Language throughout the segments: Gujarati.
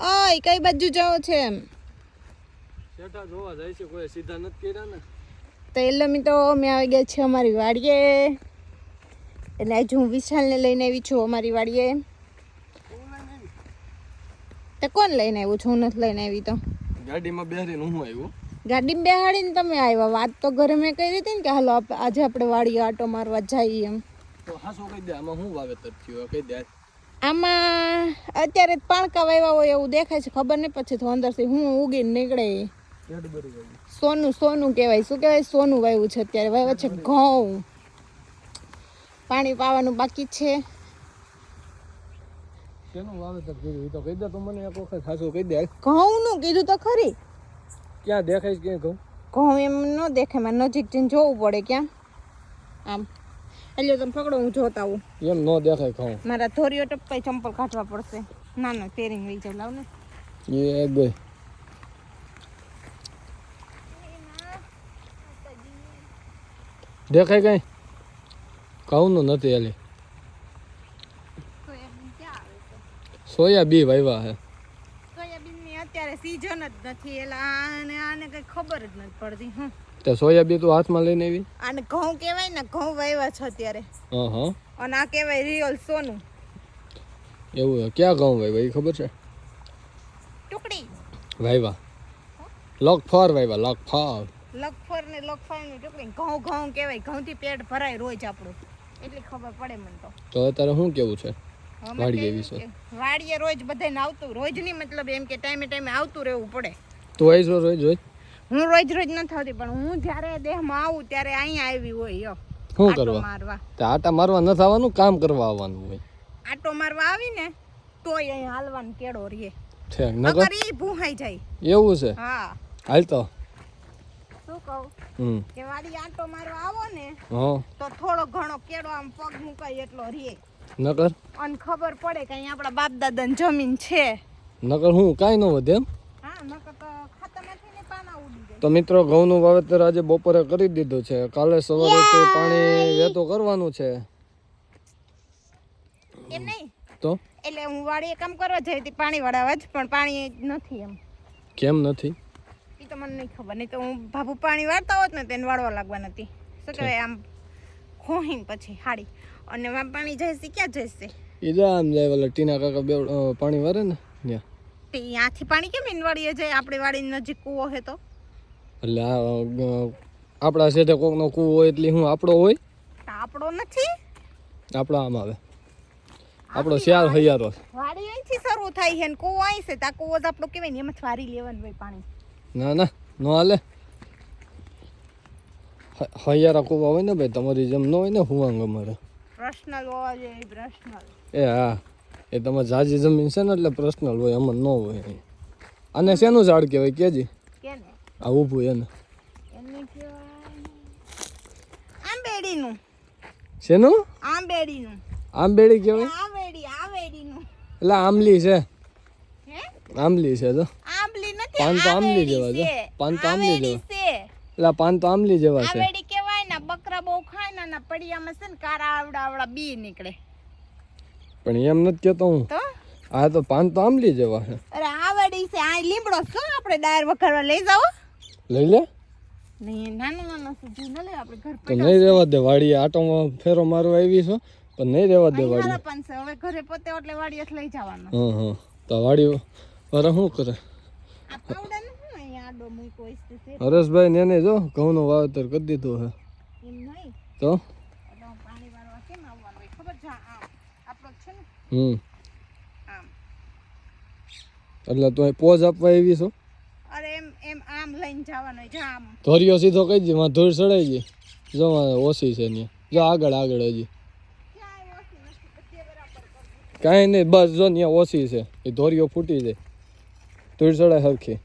ઓય કઈ બાજુ જાઓ છે એમ? શેઠા જોવા જાય છે કોઈ સીધા નથી કર્યા ને. તો એટલે મેં તો અમે આવી ગયા છીએ અમારી વાડીએ. એટલે આજે હું વિશાલને લઈને આવી છું અમારી વાડીએ. તો કોણ લઈને આવ્યું છું? હું નથી લઈને આવી તો. ગાડીમાં બેસીને હું આવ્યો? ગાડીમાં બેહાડીને તમે આવ્યા. વાત તો ઘરે મેં કરી હતી ને કે હાલો આજે આપણે વાડીએ આટો મારવા જઈએ એમ. તો હાસો કહી દે આમાં હું વાવેતર થયું? કહી દે. આમાં અત્યારે પાણકા વાવ્યા હોય એવું દેખાય છે ખબર નહીં પછી તો અંદરથી હું ઉગીને નીકળે. સોનું સોનું કહેવાય. શું કહેવાય? સોનું વાવ્યું છે અત્યારે. વાવ્યા છે ઘઉં. પાણી પાવાનું બાકી છે. ઘઉંનું કીધું તો ખરી. ક્યાં દેખાય છે ઘઉં? એમ ન દેખાય. મારે નજીક જઈને જોવું પડે ક્યાં. આમ. એટલે તમે પકડો હું જોતા આવું. એમ ન દેખાય ઘઉં. મારા ધોરીઓ ટપ્પાઈ ચંપલ કાઢવા પડશે. ના ના પેરિંગ લઈ જાવ લાવ ને. એ ગઈ દેખાય કઈ? ઘઉંનું નથી એલી સોયાબી વાવ્યા હે સોયાબીનની અત્યારે સીઝન જ નથી એટલે આને આને કઈ ખબર જ નથી પડતી હં. તે સોયા બી તું હાથમાં લઈને આવી? આને ઘઉં કહેવાય ને ઘઉં વાવ્યા છે અત્યારે. હા હા અને આ કહેવાય રિયલ સોનું. એવું ક્યાં ઘઉં વાવ્યા એ ખબર છે? ટુકડી. વાવ્યા લોક ફર વાવ્યા લોક ફર. લગફર ને લગફરની ટુકડી. ઘઉં ઘઉં કહેવાય ઘઉંથી પેટ ભરાય રોજ આપણું. એટલી ખબર પડે મને તો. તો અત્યારે શું કેવું છે? વાડીએ વિશે. વાડીએ રોજ બધાને આવતું રોજ નહીં મતલબ એમ કે ટાઈમે ટાઈમે આવતું રહેવું પડે. તું આવીશ રોજ રોજ? હું રોજ રોજ નથી આવતી પણ હું જ્યારે દેહમાં આવું ત્યારે અહીંયા આવી હોય યો. શું કરવા? મારવા. આટા મારવા ન થવાનું કામ કરવા આવવાનું હોય. આટો મારવા આવી ને તોય અહીં હાલવાનું કેડો રીએ છે નકર? ઈ ભૂહાઈ જાય. એવું છે? હા. હાલ તો. શું કહું? કે વાડી આટો મારવા આવો ને હા. તો થોડો ઘણો કેળો આમ પગ મુકાય એટલો રીએ નકર? અન ખબર પડે કે અહીં આપણા બાપ દાદાની જમીન છે. નકર હું કાઈ ન વધે હા નકર તો ખાતામાંથી ને પાના ઉડી જાય તો મિત્રો ઘઉંનું વાવેતર આજે બપોરે કરી દીધું છે. કાલે સવારે પાણી વહેતું કરવાનું છે. એમ નહીં? તો? એટલે હું વાડીએ કામ કરવા જઈ હતી પાણી વડાવવા જ પણ પાણી નથી એમ. કેમ નથી? એ તો મને નહીં ખબર નહીં તો હું ભાભુ પાણી વાળતા હોત ને તેને વાળવા લાગવા નથી શું કહેવાય આમ ખોહીને પછી હાડી. અને વા પાણી જઈશ ક્યાં જઈશ? એ જા આમ જાય ઓલા ટીના કાકા બે પાણી વારે ને ત્યાં ત્યાંથી પાણી કેમ ઇનવાડીએ જાય આપણી વાડીની નજીક કૂવો હે તો. એટલે આપણા શેઠે કોકનો કૂવો હોય એટલે હું આપણો હોય. આપણો નથી? આપણો આમ આવે. આપણો શિયાળ હૈયારો વાડી અહીંથી શરૂ થાય છે ને કૂવો અહીં છે તા કૂવો તો આપણો કહેવાય ને એમાં વારી લેવાનું હોય પાણી. ના ના નો હાલે. હૈયારા કૂવા હોય ને ભાઈ તમારી જેમ ન હોય ને હુવાંગ અમારે. પર્સનલ હોવા જોઈએ પર્સનલ એ હા એ તમારે જાજી જમીન છે ને એટલે પર્સનલ હોય અમને ન હોય. અને શેનું ઝાડ કહેવાય કેજી? કે ને આ ઊભું એને. આંબેડીનું. શેનું? આંબેડીનું. આંબેડી કહેવાય? આંબેડી આંબેડીનું. એટલે આંબલી છે. હે? આંબલી છે તો. આંબલી નથી પાન તો આંબલી જેવા છે. પાન તો આંબલી છે. એટલે પાન તો આંબલી જેવા છે. આંબેડી કહેવાય ને બકરા બહુ ખાય ને ના પડિયામાં છે ને કારા આવડા આવડા બી નીકળે. પણ એમ નથી કહેતો હું. તો? આ તો પાન તો આંબલી જેવા છે. અરે આંબેડી છે આ લીમડો શું આપણે ડાયર વખરવા લઈ જાઓ. લઈ લે. નહીં ન તો રહેવા દે વાડીએ આટો ફેરો મારવા આવી છો પણ નહીં રહેવા દે વાડી હવે ઘરે પોતે એટલે વાડીએ લઈ જવાનો. હા હા. તો વાડી અરે શું કરે? ને હરેશભાઈ ને એને જો ઘઉંનું વાવેતર કરી દીધું હે તો ને? હમ. એટલે તું પોઝ આપવા આવી છો? એમ આમ લઈને જવાનો જો આમ. ધોરિયો સીધો કહી દે માં ચડાઈ ગઈ જો ઓછી છે ને. જો આગળ આગળ હજી. કાંઈ નહીં બસ જો ત્યાં ઓછી છે. એ ધોરિયો ફૂટી જાય. ધૂળ ચડાય સરખી.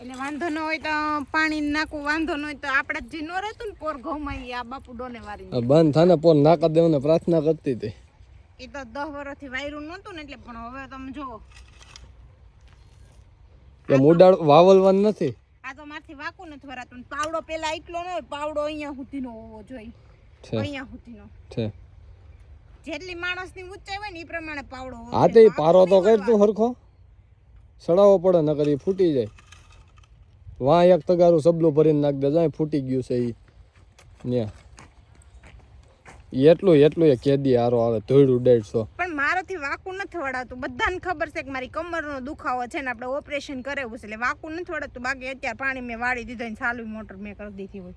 એટલે વાંધો ન હોય તો પાણી નાખવું વાંધો ન હોય તો આપણે જે નો રહેતું ને પોર ઘઉંમાં આ બાપુ ડોને વારી બંધ થાને પોર નાકા દેવને પ્રાર્થના કરતી હતી. એ તો દસ વર્ષથી વાયરું નહોતું ને એટલે પણ હવે તમે જુઓ. એમ ઉડાડ વાવલવાન નથી. આ તો મારથી વાકું નથી ને પાવડો પેલા એટલો ન હોય પાવડો અહીંયા સુધીનો હોવો જોઈએ. અહીંયા સુધીનો. છે. જેટલી માણસની ઊંચાઈ હોય ને એ પ્રમાણે પાવડો હોય હા. તે પારો તો કર તું હરખો? સડાવો પડે નકર એ ફૂટી જાય. વાં એક તગારું સબલું ભરીને નાખ દે જાય ફૂટી ગયું છે એ ન્યા. એટલું એટલું એ કેદી હારો આવે ધોયડું ઉડાડશો. પણ મારાથી વાકું નથી વળાતું. બધાને ખબર છે કે મારી કમરનો દુખાવો છે ને આપણે ઓપરેશન કરાવ્યું છે. એટલે વાકું નથી વળાતું. બાકી અત્યારે પાણી મેં વાળી દીધું ને સાલુ મોટર મેં કરી દીધી હોય.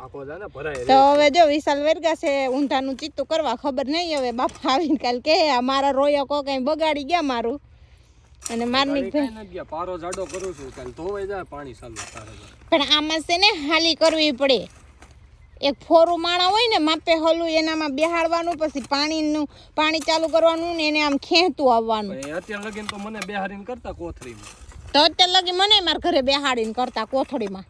આખો જાને ભરાય તો હવે જો વિશાલ વેરગા છે ઊંધાનું ચિત્તું કરવા ખબર નહીં હવે. બાપા આવીને કાલ કે મારા રોયા કો કઈ બગાડી ગયા મારું. અને મારની ભાઈ પારો જાડો કરું છું. કાલ ધોવાઈ જાય પાણી ચાલુ પણ આમાં છે ને હાલી કરવી પડે. એક ફોરું માણા હોય ને માપે હલું એનામાં બેહાડવાનું પછી પાણીનું પાણી ચાલુ કરવાનું ને એને આમ ખેંચતું આવવાનું. અત્યારે લગીન તો મને બેહાડીને કરતા કોથળીમાં. તો અત્યારે લગી મને મારા ઘરે બેહાડીને કરતા કોથળીમાં.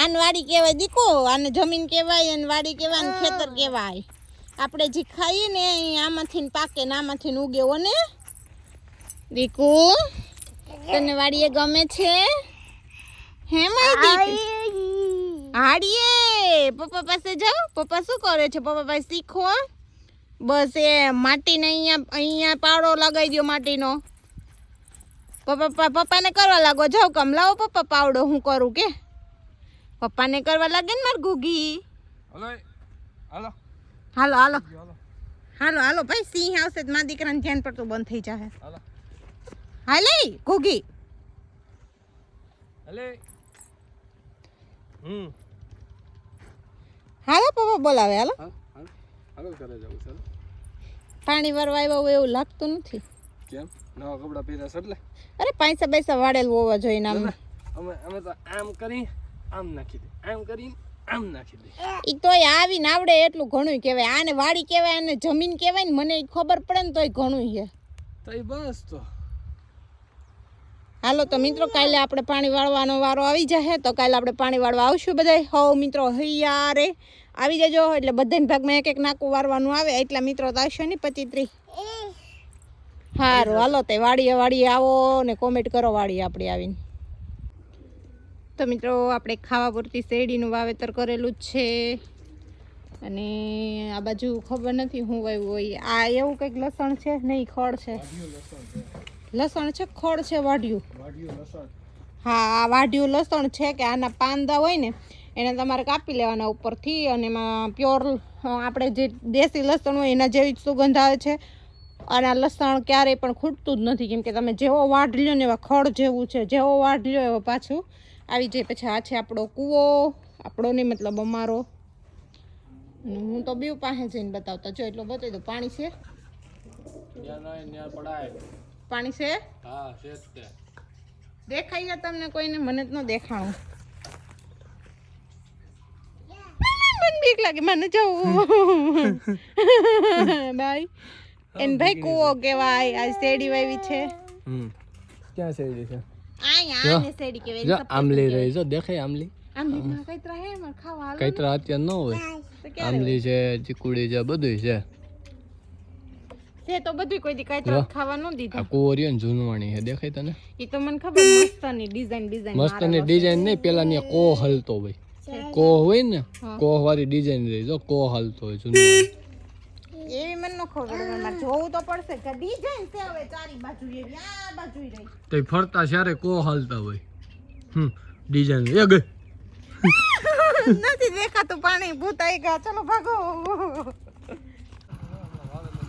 આને વાડી કહેવાય દીકો આને જમીન કહેવાય અને વાડી કહેવાય અને ખેતર કહેવાય. આપણે જે ખાઈએ ને આમાંથી પાકે ને આમાંથી ને ઉગે હો ને દીકુ તને વાડીએ ગમે છે? હે મારી દીકરી હાડીએ પપ્પા પાસે જાઓ. પપ્પા શું કરે છે? પપ્પા પાસે શીખો બસ એ માટીને અહીંયા અહીંયા પાડો લગાવી દો માટીનો. પપ્પા પપ્પા- પપ્પાને કરવા લાગો. જાઓ કમ. લાવો પપ્પા પાવડો. હું કરું કે? પપ્પાને કરવા લાગે ને માર ગુગી? હલો હાલો. હાલો હાલો. હાલો. હાલો હાલો. ભાઈ સિંહ આવશે તો મારા દીકરાને ધ્યાન પડતું બંધ થઈ જાય હાલો. હાલે ગુગી. હલે. હમ. હાલો પપ્પા બોલાવે હાલો. હાલ. ઘરે જવું ચાલો પાણી વારવા આવ્યો હોય એવું લાગતું નથી. કેમ? નવા કપડા પહેર્યા છે એટલે? અરે પૈસા પૈસા વાળેલ હોવા જોઈએ ને આમ. અમે અમે તો આમ કરી આમ નાખી દે. આમ કરી આમ નાખી દે. ઈ તોય આવીને આવડે એટલું ઘણું કહેવાય. આને વાડી કહેવાય અને જમીન કહેવાય ને મને ખબર પડે ને તોય ઘણું છે તો બસ તો. હાલો, તો મિત્રો, કાલે આપણે પાણી વાળવાનો વારો આવી જશે તો કાલે આપણે પાણી વાળવા આવશું બધા હોવ મિત્રો, હૈયારે. આવી જજો, એટલે બધાને ભાગમાં એક એક નાકું વારવાનું આવે, એટલા મિત્રો તો આવશે ને પચીત્રી સારું હાલો, તે વાડીએ વાડીએ આવો ને કોમેન્ટ કરો વાડીએ આપણે આવીને. તો મિત્રો, આપણે ખાવા પૂરતી શેરડીનું વાવેતર કરેલું જ છે. અને આ બાજુ ખબર નથી હું વાવ્યું હોય. આ એવું કંઈક લસણ છે નહીં ખડ છે. લસણ છે ખોળ છે વાઢ્યું. હા આ વાઢ્યું લસણ છે કે આના પાંદા હોય ને એને તમારે કાપી લેવાના ઉપરથી અને એમાં પ્યોર આપણે જે દેશી લસણ હોય એના જેવી જ સુગંધ આવે છે. અને આ લસણ ક્યારેય પણ ખૂટતું જ નથી કેમ કે તમે જેવો વાઢ લ્યો ને એવા ખડ જેવું છે જેવો વાઢ લ્યો એવો પાછું આવી જાય. પછી આ છે આપણો કૂવો આપણો નહીં મતલબ અમારો. હું તો બીવ પાસે જઈને બતાવતા જો એટલું બતાવી દો પાણી છે? પાણી છે? હા છે જ તે. દેખાય તમને કોઈને? મને જ ન દેખાણું. મને બીક લાગે. મને જવું બાય. એન ભાઈ કૂવો કહેવાય. આ શેરડી વાવી છે. હમ. ક્યાં છે? આયા કહેવાય. જો આમલી રહી જો દેખાય આમલી આમ ના હે માર ખાવા હાલો કઈતરા અત્યારે ન હોય. આમલી છે ચીકુડી છે બધું છે. તે તો બધું કોઈ દી કઈ ત્રા ખાવા ન દીધા. આ કોરિયન જૂનવાણી હે દેખાય તને? ઈ તો મને ખબર મસ્તની ડિઝાઇન ડિઝાઇન મસ્તની ડિઝાઇન નહીં પેલા ની કોહ હલતો હોય. કો હોય ને કો વાળી ડિઝાઇન રહી. જો કો હલતો હોય જૂનવાણી એવી મને ન ખબર મારે જોવું તો પડશે કે ડિઝાઇન છે હવે ચારી બાજુ એવી આ બાજુ રહી. તો ફરતા જ્યારે કો હાલતા હોય. હમ ડિઝાઇન એ ગઈ નથી દેખાતું પાણી ભૂત આવી ગયા. ચલો ભાગો.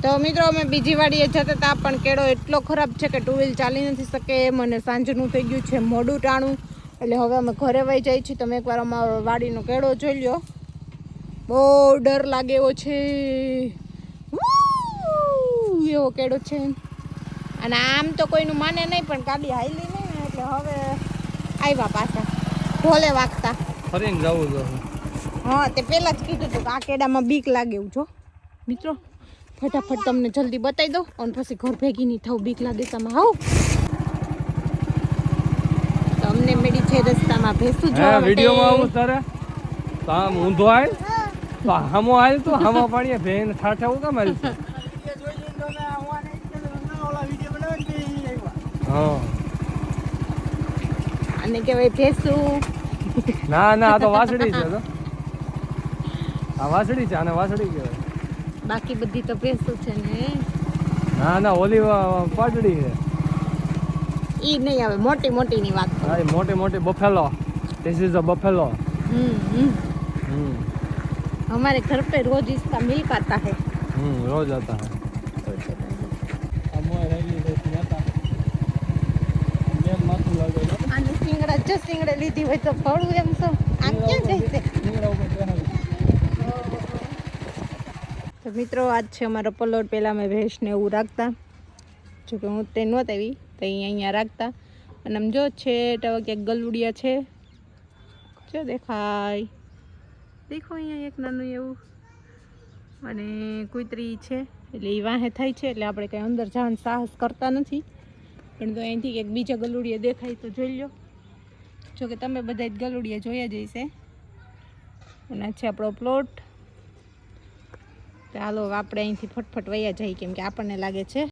તો મિત્રો અમે બીજી વાડીએ જતા હતા પણ કેળો એટલો ખરાબ છે કે ટુ વ્હીલ ચાલી નથી શકે એમ અને સાંજનું થઈ ગયું છે મોડું ટાણું. એટલે હવે અમે ઘરે વહી જઈએ છીએ તમે એકવાર અમારો વાડીનો કેળો જોઈ લો બહુ ડર લાગે એવો છે. એવો કેળો છે અને આમ તો કોઈનું માને નહીં પણ ગાડી હાઈલી નહીં ને એટલે હવે આવ્યા પાછા. ભોલે વાગતા. ફરીને જવું જો હા તે પહેલાં જ કીધું હતું કે આ કેડામાં બીક લાગે એવું જો. મિત્રો ફટાફટ તમને જલ્દી બતાવી દો અને પછી ઘર ભેગી નહીં થવું બીક લાગે તમે આવો તમને મેડી છે રસ્તામાં ભેસું જોવા વિડીયોમાં આવું સર તામ ઊંધો આય તો હામો આય તો? હામો પાણીએ ભેન ઠાઠે આયલ હા. આને કહેવાય ભેંસું. ના ના આ તો વાસડી છે તો. આ વાસડી છે આને વાસડી કહેવાય. બાકી બધી તો ભેંસો છે ને ના ના ઓલી વા- પાટડી છે ઈ નહીં આવે મોટી મોટી ની વાત હા એ મોટી મોટી buffalo this is a buffalo hmm hmm હમ हमारे घर पे रोज इसका मिल्क आता है હમ રોજ આતા હે આ મોય રેગી છે નેતા મેં માથું લાગે છે આને સિંગડા જો સિંગડે લીધી હોય તો ફળું એમ તો આમ ક્યાં જાય છે તો મિત્રો, આજ છે અમારો પલોટ. પહેલાં અમે ભેંસને એવું રાખતા. જોકે હું તે નહોત આવી, તો અહીંયા અહીંયા રાખતા. અને આમ જો છે ટવા ક્યાંક ગલુડિયા છે. જો દેખાય. દેખો અહીંયા એક નાનું એવું. અને કુતરી છે, એટલે એ વાહે થાય છે, એટલે આપણે કંઈ અંદર જવાનું સાહસ કરતા નથી. પણ તો અહીંથી કંઈક બીજા ગલુડિયા દેખાય તો જોઈ લો જો કે તમે બધા જ ગલુડિયા જોયા જઈશે અને આ છે આપણો પ્લોટ ચાલો આપણે અહીંથી ફટફટ વયા જઈએ કેમ કે આપણને લાગે છે